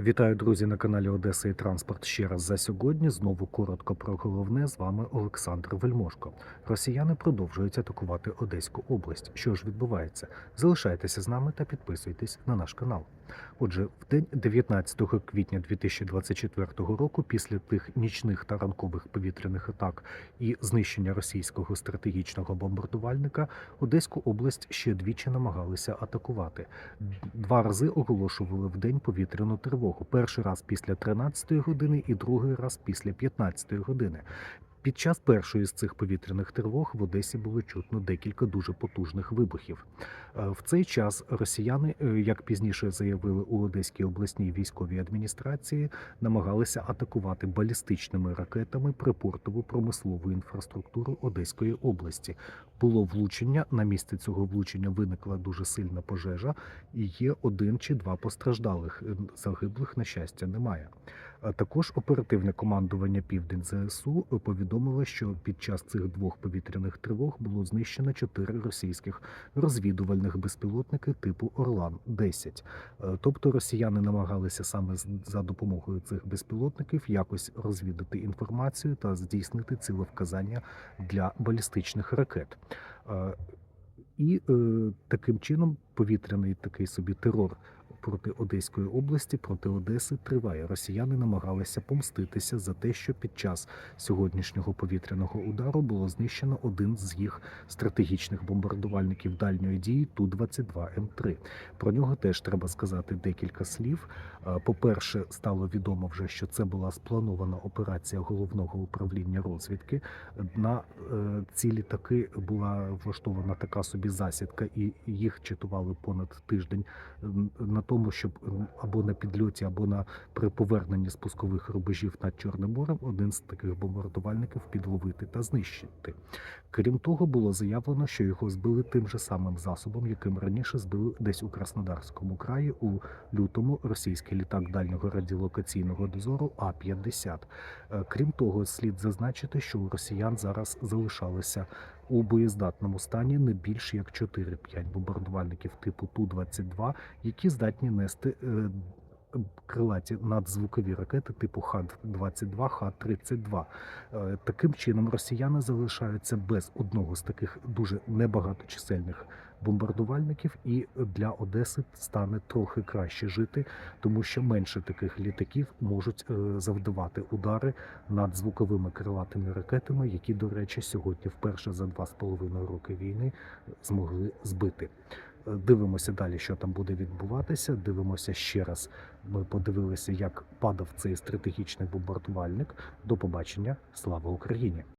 Вітаю, друзі, на каналі Одеса і Транспорт. Ще раз за сьогодні. Знову коротко про головне. З вами Олександр Вельмошко. Росіяни продовжують атакувати Одеську область. Що ж відбувається? Залишайтеся з нами та підписуйтесь на наш канал. Отже, в день 19 квітня 2024 року, після тих нічних та ранкових повітряних атак і знищення російського стратегічного бомбардувальника, Одеську область ще двічі намагалися атакувати. Два рази оголошували в день повітряну тривогу. Перший раз після 13-ї години і другий раз після 15-ї години. Під час першої з цих повітряних тривог в Одесі було чутно декілька дуже потужних вибухів. Е, В цей час росіяни, е, як пізніше заявили у Одеській обласній військовій адміністрації, намагалися атакувати балістичними ракетами припортову промислову інфраструктуру Одеської області. Було влучення. На місці цього влучення виникла дуже сильна пожежа, і є один чи два постраждалих. Е, Загиблих, на щастя, немає. Також оперативне командування Південь ЗСУ повідомило, що під час цих двох повітряних тривог було знищено чотири російських розвідувальних безпілотники типу Орлан 10 Е, Тобто росіяни намагалися саме за допомогою цих безпілотників якось розвідати інформацію та здійснити цілевказання для балістичних ракет. Е, І е, таким чином повітряний такий собі терор проти Одеської області, проти Одеси триває. Росіяни намагалися помститися за те, що під час сьогоднішнього повітряного удару було знищено один з їх стратегічних бомбардувальників дальньої дії Ту-22 М3. Про нього теж треба сказати декілька слів. По-перше, стало відомо вже, що це була спланована операція головного управління розвідки. На е, ці літаки була влаштована така собі засідка, і їх читували понад тиждень на тому, щоб або на підльоті, або на при поверненні спускових рубежів над Чорним морем один з таких бомбардувальників підловити та знищити. Крім того, було заявлено, що його збили тим же самим засобом, яким раніше збили десь у Краснодарському краї у лютому російський літак дальнього радіолокаційного дозору А-50. Е, Крім того, слід зазначити, що у росіян зараз залишалося у боєздатному стані не більш як 4-5 бомбардувальників типу Ту-22, які здатні нести е, крилаті надзвукові ракети типу Х-22, Х-32. Е, Таким чином росіяни залишаються без одного з таких дуже небагаточисельних бомбардувальників, і для Одеси стане трохи краще жити, тому що менше таких літаків можуть е, завдавати удари над звуковими крилатими ракетами, які, до речі, сьогодні вперше за два з половиною роки війни змогли збити. Дивимося далі, що там буде відбуватися. Дивимося ще раз. Ми подивилися, як падав цей стратегічний бомбардувальник. До побачення. Слава Україні!